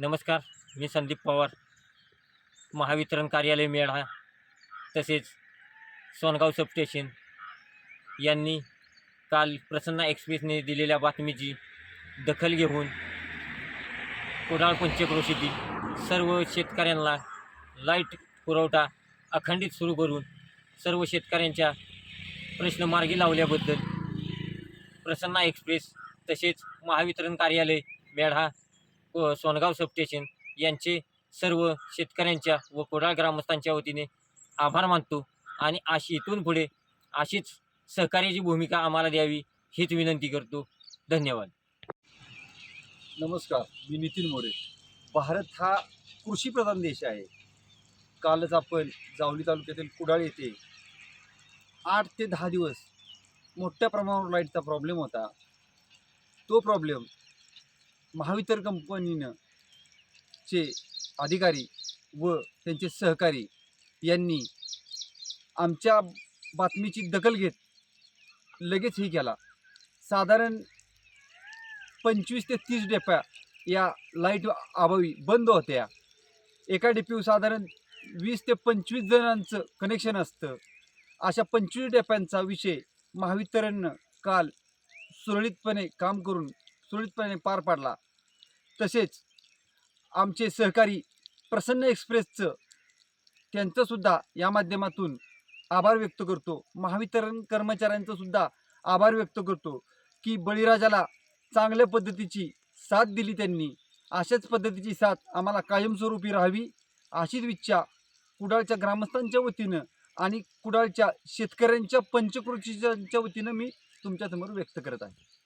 नमस्कार मी संदीप पवार. महावितरण कार्यालय मेढा तसेच सोनगाव सबस्टेशन यांनी काल प्रसन्ना एक्सप्रेसने दिलेल्या बातमीची दखल घेऊन कुडाळ पंचक्रोशीतील सर्व शेतकऱ्यांना लाइट पुरवठा अखंडित सुरू करून सर्व शेतकऱ्यांच्या प्रश्न मार्गी लावल्याबद्दल प्रसन्ना एक्सप्रेस तसेच महावितरण कार्यालय मेढा व सोनगाव सबस्टेशन यांचे सर्व शेतकऱ्यांच्या व कोडाळ ग्रामस्थांच्या वतीने आभार मानतो आणि अशी इथून पुढे अशीच सहकार्याची भूमिका आम्हाला द्यावी हीच विनंती करतो. धन्यवाद. नमस्कार मी नितीन मोरे. भारत हा कृषीप्रधान देश आहे. कालच आपण जावली तालुक्यातील कुडाळ येथे आठ ते दहा दिवस मोठ्या प्रमाणावर लाईटचा प्रॉब्लेम होता. तो प्रॉब्लेम महावितर कंपनीनं चे अधिकारी व त्यांचे सहकारी यांनी आमच्या बातमीची दखल घेत लगेच हे केला. साधारण पंचवीस ते तीस डेप्या या लाइट अभावी बंद होत्या. एका डेपीवर साधारण वीस ते पंचवीस जणांचं कनेक्शन असतं. अशा पंचवीस डेप्यांचा विषय महावितरणनं काल सुरळीतपणे काम करून सुरळीतपणे पार पाडला. तसेच आमचे सहकारी प्रसन्न एक्सप्रेसचं त्यांचंसुद्धा या माध्यमातून आभार व्यक्त करतो. महावितरण कर्मचाऱ्यांचं सुद्धा आभार व्यक्त करतो की बळीराजाला चांगल्या पद्धतीची साथ दिली त्यांनी. अशाच पद्धतीची साथ आम्हाला कायमस्वरूपी राहावी अशीच इच्छा कुडाळच्या ग्रामस्थांच्या वतीनं आणि कुडाळच्या शेतकऱ्यांच्या पंचकृषीच्या वतीनं मी तुमच्यासमोर व्यक्त करत आहे.